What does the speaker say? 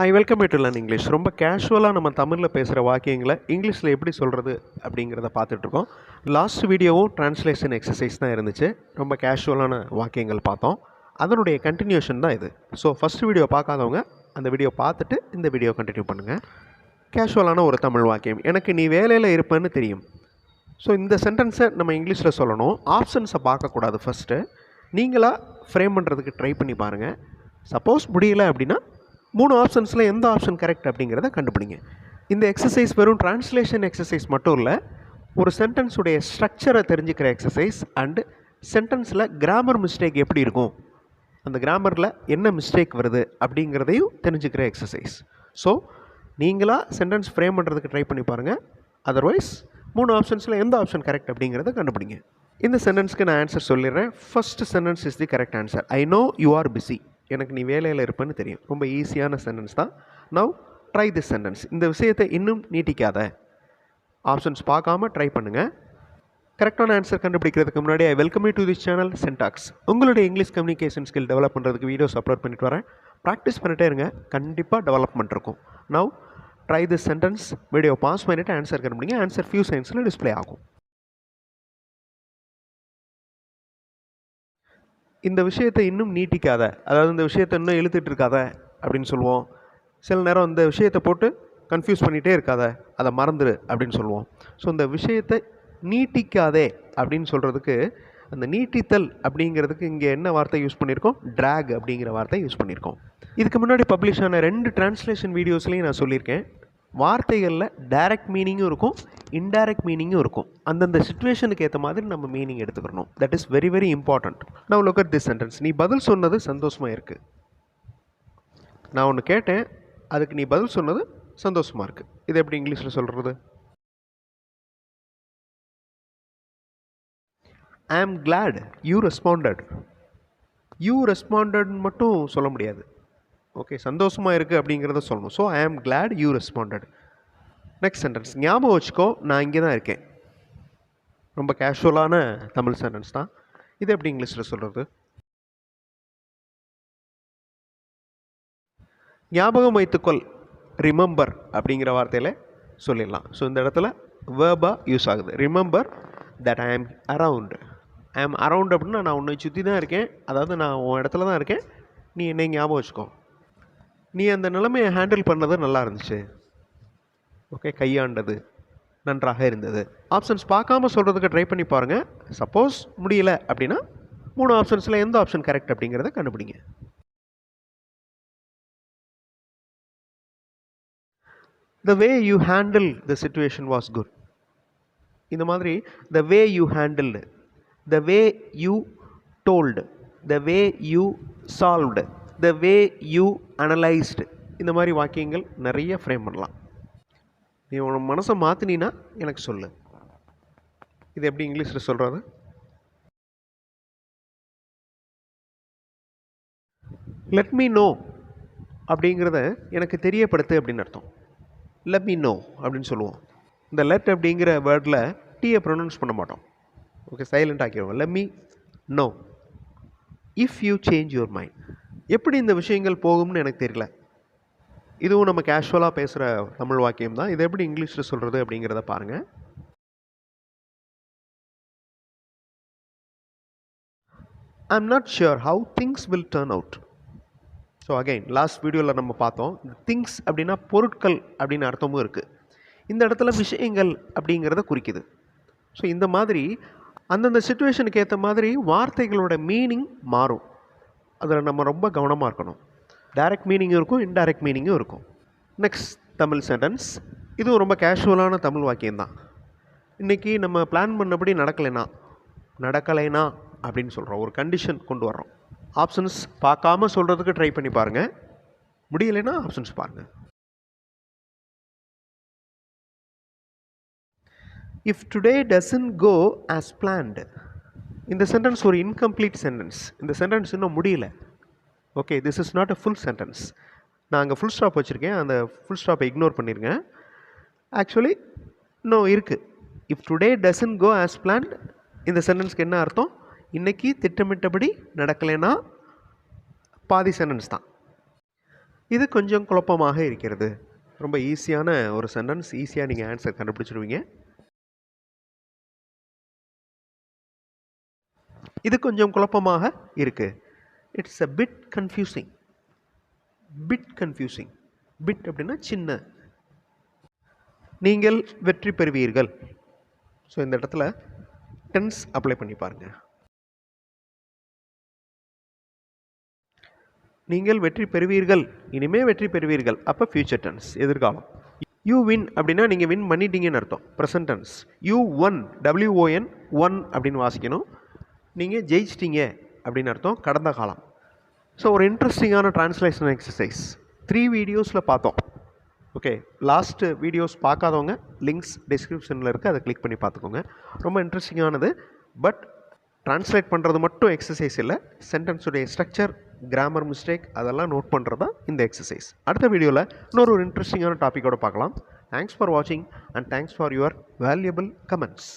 I welcome to learn English ரொம்ப கேஷுவலாக நம்ம தமிழில் பேசுகிற வாக்கியங்களை இங்கிலீஷில் எப்படி சொல்கிறது அப்படிங்கிறத பார்த்துட்ருக்கோம். லாஸ்ட் வீடியோவும் ட்ரான்ஸ்லேஷன் எக்ஸசைஸ் தான் இருந்துச்சு. ரொம்ப கேஷுவலான வாக்கியங்கள் பார்த்தோம். அதனுடைய கண்டினியூஷன் தான் இது. ஸோ ஃபஸ்ட் வீடியோ பார்க்காதவங்க அந்த வீடியோ பார்த்துட்டு இந்த வீடியோ கண்டினியூ பண்ணுங்கள் கேஷுவலான ஒரு தமிழ் வாக்கியம். எனக்கு நீ வேலையில் இருப்பேன்னு தெரியும். ஸோ இந்த சென்டென்ஸை நம்ம இங்கிலீஷில் சொல்லணும். ஆப்ஷன்ஸை பார்க்கக்கூடாது ஃபஸ்ட்டு நீங்களாக ஃப்ரேம் பண்ணுறதுக்கு ட்ரை பண்ணி பாருங்கள் சப்போஸ் முடியலை அப்படின்னா மூணு ஆப்ஷன்ஸில் எந்த ஆப்ஷன் கரெக்ட் அப்படிங்கிறத கண்டுபிடிங்க. இந்த எக்ஸசைஸ் வெறும் ட்ரான்ஸ்லேஷன் எக்ஸசைஸ் மட்டும் இல்லை ஒரு சென்டென்ஸுடைய ஸ்ட்ரக்சரை தெரிஞ்சுக்கிற எக்ஸசைஸ் அண்டு சென்டென்ஸில் கிராமர் மிஸ்டேக் எப்படி இருக்கும்? அந்த கிராமரில் என்ன மிஸ்டேக் வருது அப்படிங்கிறதையும் தெரிஞ்சுக்கிற எக்ஸசைஸ் ஸோ நீங்களாக சென்டென்ஸ் ஃப்ரேம் பண்ணுறதுக்கு ட்ரை பண்ணி பாருங்கள் அதர்வைஸ் மூணு ஆப்ஷன்ஸில் எந்த ஆப்ஷன் கரெக்ட் அப்படிங்கிறத கண்டுபிடிங்க. இந்த சென்டென்ஸ்க்கு நான் ஆன்சர் சொல்லிடுறேன். First sentence is the correct answer I know you are busy எனக்கு நீ வேலையில் இருப்பேன்னு தெரியும். ரொம்ப ஈஸியான சென்டென்ஸ் தான். நவ் ட்ரை திஸ் சென்டென்ஸ் இந்த விஷயத்தை இன்னும் நீட்டிக்காத. ஆப்ஷன்ஸ் பார்க்காம ட்ரை பண்ணுங்கள் கரெக்டான ஆன்சர் கண்டுபிடிக்கிறதுக்கு முன்னாடி I welcome you to this channel Syntax உங்களுடைய இங்கிலீஷ் கம்யூனிகேஷன் ஸ்கில் டெவலப் பண்ணுறதுக்கு வீடியோஸ் அப்லோட் பண்ணிட்டு வரேன். ப்ராக்டிஸ் பண்ணிட்டே இருங்க. கண்டிப்பாக டெவலப்மெண்ட் இருக்கும். Now try this sentence video pause பண்ணிவிட்டு ஆன்சர் கண்டுபிடிங்க. ஆன்சர் ஃபியூ சயின்ஸில் டிஸ்ப்ளே ஆகும். இந்த விஷயத்தை இன்னும் நீட்டிக்காத அதாவது இந்த விஷயத்தை இன்னும் இழுத்துட்டு இருக்காத அப்படின்னு சொல்லுவோம். சில நேரம் இந்த விஷயத்தை போட்டு கன்ஃபியூஸ் பண்ணிகிட்டே இருக்காத அதை மறந்துடு அப்படின்னு சொல்லுவோம். ஸோ இந்த விஷயத்தை நீட்டிக்காதே அப்படின்னு சொல்கிறதுக்கு அந்த நீட்டித்தல் அப்படிங்கிறதுக்கு இங்கே என்ன வார்த்தை யூஸ் பண்ணியிருக்கோம் ட்ராக் அப்படிங்கிற வார்த்தை யூஸ் பண்ணியிருக்கோம் இதுக்கு முன்னாடி பப்ளிஷ் ஆன ரெண்டு டிரான்ஸ்லேஷன் வீடியோஸ்லையும் நான் சொல்லியிருக்கேன். வார்த்தைகளில் டைரக்ட் மீனிங்கும் இருக்கும் இன்டைரக்ட் மீனிங்கும் இருக்கும். அந்தந்த சுச்சுவேஷனுக்கு ஏற்ற மாதிரி நம்ம மீனிங் எடுத்துக்கணும். That is very very important நான் லுக் அட் திஸ் சென்டென்ஸ் நீ பதில் சொன்னது சந்தோஷமாக இருக்குது நான் ஒன்று கேட்டேன் அதுக்கு நீ பதில் சொன்னது சந்தோஷமாக இருக்குது இது எப்படி இங்கிலீஷில் சொல்கிறது I am glad you responded you responded மட்டும் சொல்ல முடியாது. ஓகே சந்தோஷமாக இருக்குது அப்படிங்கிறத சொல்லணும். So I am glad you responded next sentence ஞாபகம் வச்சுக்கோ நான் இங்கே தான் இருக்கேன். ரொம்ப கேஷுவலான தமிழ் சென்டென்ஸ் தான். இது எப்படி இங்கிலீஷில் சொல்கிறது ஞாபகம் வைத்துக்கொள் ரிமெம்பர் அப்படிங்கிற வார்த்தையில் சொல்லிடலாம். ஸோ இந்த இடத்துல வேர்பாக யூஸ் ஆகுது. Remember that I am around I ஆம் அரவுண்ட் அப்படின்னா நான் உன்னை சுற்றி தான் இருக்கேன். அதாவது நான் உன் இடத்துல தான் இருக்கேன். நீ என்னை ஞாபகம் வச்சுக்கோ. நீ அந்த நிலைமையை ஹேண்டில் பண்ணது நல்லா இருந்துச்சு. ஓகே கையாண்டது. நன்றாக இருந்தது. ஆப்ஷன்ஸ் பார்க்காம சொல்கிறதுக்கு ட்ரை பண்ணி பாருங்கள் சப்போஸ் முடியல அப்படின்னா மூணு ஆப்ஷன்ஸில் எந்த ஆப்ஷன் கரெக்ட் அப்படிங்கிறத கண்டுபிடிங்க. The way you handle the situation was good இந்த மாதிரி the way you handled the way you told the way you solved the way you analysed இந்த மாதிரி வாக்கியங்கள் நிறைய ஃப்ரேம் பண்ணலாம். நீ உன் மனசை மாற்றினீன்னா எனக்கு சொல்லு. இது எப்படி இங்கிலீஷில் சொல்கிறது லெட் மீ நோ அப்படிங்கிறத எனக்கு தெரியப்படுத்து அப்படின்னு அர்த்தம். லெட் மீ நோ அப்படின்னு சொல்லுவோம். இந்த லெட் அப்படிங்கிற வேர்டில் டீயை ப்ரொனவுன்ஸ் பண்ண மாட்டோம். Okay silent ஆக்கிடுவோம். Let me know if you change your mind எப்படி இந்த விஷயங்கள் போகும்னு எனக்கு தெரியல. இதுவும் நம்ம கேஷுவலாக பேசுகிற தமிழ் வாக்கியம் தான். இதை எப்படி இங்கிலீஷில் சொல்கிறது அப்படிங்கிறத பாருங்கள் I am not sure how things will turn out so again last வீடியோவில் நம்ம பார்த்தோம். திங்ஸ் அப்படின்னா பொருட்கள் அப்படின்னு அர்த்தமும் இருக்குது இந்த இடத்துல விஷயங்கள் அப்படிங்கிறத குறிக்குது. ஸோ இந்த மாதிரி அந்தந்த சுச்சுவேஷனுக்கு ஏற்ற மாதிரி வார்த்தைகளோட மீனிங் மாறும். அதில் நம்ம ரொம்ப கவனமாக இருக்கணும். டைரக்ட் மீனிங்கும் இருக்கும் இன்டைரக்ட் மீனிங்கும் இருக்கும். நெக்ஸ்ட் தமிழ் சென்டென்ஸ் இதுவும் ரொம்ப கேஷுவலான தமிழ் வாக்கியம்தான். இன்றைக்கி நம்ம பிளான் பண்ணபடி நடக்கலைனா நடக்கலைனா அப்படின்னு சொல்கிறோம் ஒரு கண்டிஷன் கொண்டு வர்றோம். ஆப்ஷன்ஸ் பார்க்காம சொல்கிறதுக்கு ட்ரை பண்ணி பாருங்கள் முடியலைன்னா ஆப்ஷன்ஸ் பாருங்கள் if today doesn't go as planned இந்த சென்டென்ஸ் ஒரு இன்கம்ப்ளீட் சென்டென்ஸ் இந்த சென்டென்ஸ் இன்னும் முடியல. Okay this is not a full sentence நான் அங்கே ஃபுல் ஸ்டாப் வச்சுருக்கேன். அந்த ஃபுல் ஸ்டாப்பை இக்னோர் பண்ணிடுங்க ஆக்சுவலி இன்னும் இருக்குது if today doesn't go as plan இந்த சென்டென்ஸ்க்கு என்ன அர்த்தம்? இன்றைக்கி திட்டமிட்டபடி நடக்கலைன்னா பாதி சென்டென்ஸ் தான். இது கொஞ்சம் குழப்பமாக இருக்கிறது. ரொம்ப ஈஸியான ஒரு சென்டென்ஸ் ஈஸியாக நீங்கள் ஆன்சர் கண்டுபிடிச்சிருவீங்க. இது கொஞ்சம் குழப்பமாக இருக்குது it's a bit confusing bit confusing bit அப்படின்னா சின்ன. நீங்கள் வெற்றி பெறுவீர்கள். ஸோ இந்த இடத்துல டென்ஸ் அப்ளை பண்ணி பாருங்க. நீங்கள் வெற்றி பெறுவீர்கள். இனிமே வெற்றி பெறுவீர்கள். அப்போ ஃபியூச்சர் டென்ஸ் எதிர்காலம். யூ வின் அப்படின்னா நீங்கள் வின் பண்ணிட்டீங்கன்னு அர்த்தம். Present tense you won W O N won அப்படின்னு வாசிக்கணும். நீங்கள் ஜெயிச்சிட்டிங்க அப்படின்னு அர்த்தம் கடந்த காலம். ஸோ ஒரு இன்ட்ரெஸ்டிங்கான ட்ரான்ஸ்லேஷன் எக்ஸசைஸ் த்ரீ வீடியோஸில் பார்த்தோம். ஓகே லாஸ்ட்டு வீடியோஸ் பார்க்காதவங்க லிங்க்ஸ் டிஸ்கிரிப்ஷனில் இருக்குது அதை கிளிக் பண்ணி பார்த்துக்கோங்க. ரொம்ப இன்ட்ரெஸ்டிங்கானது பட் ட்ரான்ஸ்லேட் பண்ணுறது மட்டும் எக்ஸசைஸ் இல்லை. சென்டென்ஸுடைய ஸ்ட்ரக்சர் கிராமர் மிஸ்டேக் அதெல்லாம் நோட் பண்ணுறது தான் இந்த எக்ஸசைஸ் அடுத்த வீடியோவில் இன்னொரு ஒரு இன்ட்ரெஸ்டிங்கான டாப்பிக்கோடு பார்க்கலாம். தேங்க்ஸ் ஃபார் வாட்சிங் and thanks for your valuable comments